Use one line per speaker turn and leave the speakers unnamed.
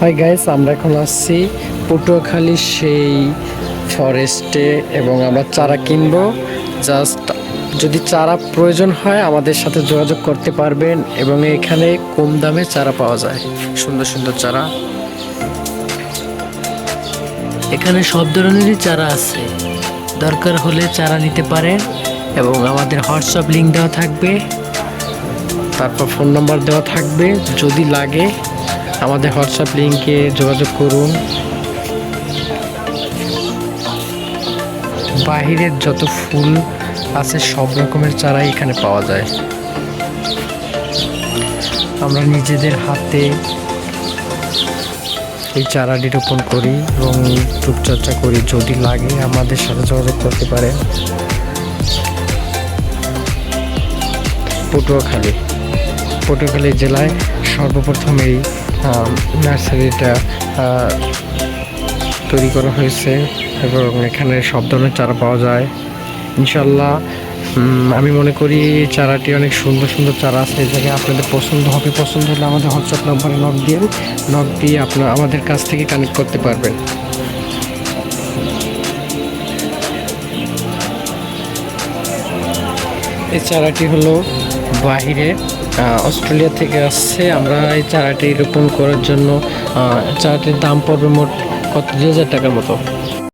Hi guys আমরা এখন আসছি পটুয়াখালী সেই ফরেস্টে এবং আমরা চারা কিনবো। জাস্ট যদি চারা প্রয়োজন হয়, আমাদের সাথে যোগাযোগ করতে পারবেন এবং এখানে কম দামে চারা পাওয়া যায়। সুন্দর সুন্দর চারা।
এখানে সব ধরনেরই চারা আছে। দরকার হলে চারা নিতে পারেন এবং আমাদের হোয়াটসঅ্যাপ লিঙ্ক দেওয়া থাকবে।
তারপর ফোন নাম্বার দেওয়া থাকবে। যদি লাগে আমাদের হোয়াটসঅ্যাপ লিঙ্কে যোগাযোগ করুন। বাহিরের যত ফুল আছে, সব রকমের চারাই এখানে পাওয়া যায়। আমরা নিজেদের হাতে এই চারাটি রোপণ করি এবং রূপচর্চা করি। যদি লাগে আমাদের সাথে যোগাযোগ করতে পারে পটুয়াখালী। পটুয়াখালী জেলায় সর্বপ্রথম এই নার্সারিটা তৈরি করা হয়েছে এবং এখানে সব ধরনের চারা পাওয়া যায়। ইনশাল্লাহ আমি মনে করি চারাটি অনেক সুন্দর সুন্দর চারা আছে। এই জায়গায় আপনাদের পছন্দ হবে, পছন্দ হলে আমাদের হোয়াটসঅ্যাপ নাম্বারে নক দিয়ে নক দিয়ে আপনার আমাদের কাছ থেকে কানেক্ট করতে পারবেন। এই চারাটি হলো বাহিরে অস্ট্রেলিয়া থেকে আসছে। আমরা এই চারাটি রোপণ করার জন্য চারাটির দাম পড়বে মোট কত? দু হাজার টাকার মতো।